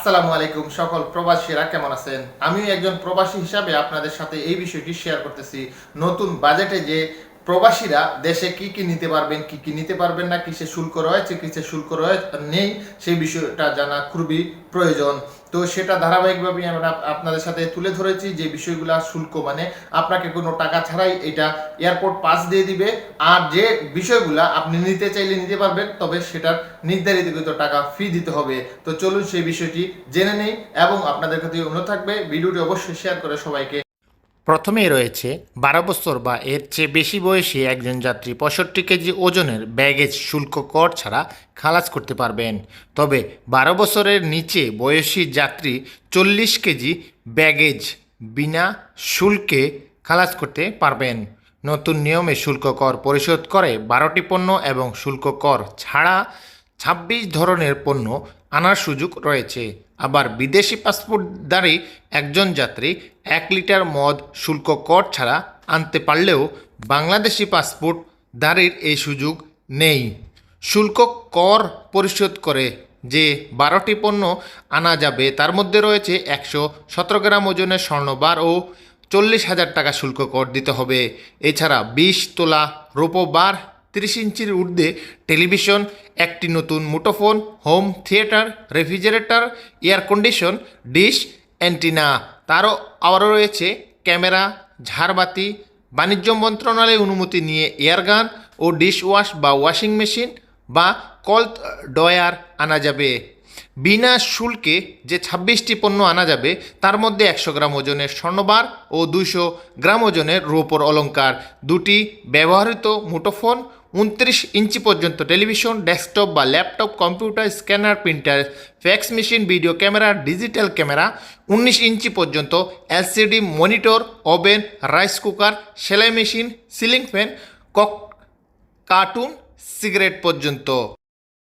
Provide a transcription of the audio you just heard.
আসসালামু আলাইকুম সকল প্রবাসীরা, কেমন আছেন? আমিও একজন প্রবাসী হিসাবে আপনাদের সাথে এই বিষয়টি শেয়ার করতেছি। নতুন বাজেটে যে প্রবাসীরা দেশে কি কি নিতে পারবেন, কি কি নিতে পারবেন না, কিসে শুল্ক রয়েছে, কিসে শুল্ক রয়েছে নেই, সেই বিষয়টা জানা খুবই প্রয়োজন। তো সেটা ধারাবাহিকভাবে আমরা আপনাদের সাথে তুলে ধরেছি যে বিষয়গুলো শুল্ক মানে আপনাকে কোনো টাকা ছাড়াই এটা এয়ারপোর্ট পাস দিয়ে দিবে। আর যে বিষয়গুলো আপনি নিতে চাইলে নিতে পারবেন, তবে সেটার নির্ধারিত কিন্তু টাকা ফি দিতে হবে। তো চলুন সেই বিষয়টি জেনে নেই এবং আপনাদের কাছে অনুরোধ থাকবে, ভিডিওটি অবশ্যই শেয়ার করে সবাইকে প্রথমেই রয়েছে বারো বছর বা এর চেয়ে বেশি বয়সী একজন যাত্রী পঁয়ষট্টি কেজি ওজনের ব্যাগেজ শুল্ক কর ছাড়া খালাস করতে পারবেন। তবে বারো বছরের নিচে বয়সী যাত্রী চল্লিশ কেজি ব্যাগেজ বিনা শুল্কে খালাস করতে পারবেন। নতুন নিয়মে শুল্ক কর পরিশোধ করে বারোটি পণ্য এবং শুল্ক কর ছাড়া ছাব্বিশ ধরনের পণ্য আনার সুযোগ রয়েছে। আবার বিদেশি পাসপোর্ট পাসপোর্টধারী একজন যাত্রী এক লিটার মদ শুল্ক কর ছাড়া আনতে পারলেও বাংলাদেশি পাসপোর্ট পাসপোর্টধারীর এই সুযোগ নেই। শুল্ক কর পরিশোধ করে যে বারোটি পণ্য আনা যাবে, তার মধ্যে রয়েছে একশো সতেরো গ্রাম ওজনের স্বর্ণবার ও চল্লিশ হাজার টাকা শুল্ক কর দিতে হবে। এছাড়া বিশ তোলা রোপো বার তিরিশ ইঞ্চির ঊর্ধ্বে টেলিভিশন, একটি নতুন মুঠোফোন, home theatre, refrigerator, air condition, dish, antenna. তারও আবারও রয়েছে ক্যামেরা, ঝাড়বাতি, বাণিজ্য মন্ত্রণালয়ের অনুমতি নিয়ে এয়ারগান ও ডিশ ওয়াশ বা ওয়াশিং মেশিন বা কল ডয়ার আনা যাবে। বিনা শুল্কে যে ছাব্বিশটি পণ্য আনা যাবে, তার মধ্যে একশো গ্রাম ওজনের স্বর্ণবার ও দুইশো গ্রাম ওজনের রোপর অলংকার। দুটি ব্যবহৃত মুঠোফোন উনত্রিশ ইঞ্চি পর্যন্ত টেলিভিশন, ডেস্কটপ বা laptop, computer, scanner, printer, fax machine, video camera, digital camera, উনিশ ইঞ্চি পর্যন্ত LCD monitor, oven, rice cooker, সেলাই মেশিন, সিলিং ফ্যান, কক কার্টুন, সিগারেট পর্যন্ত।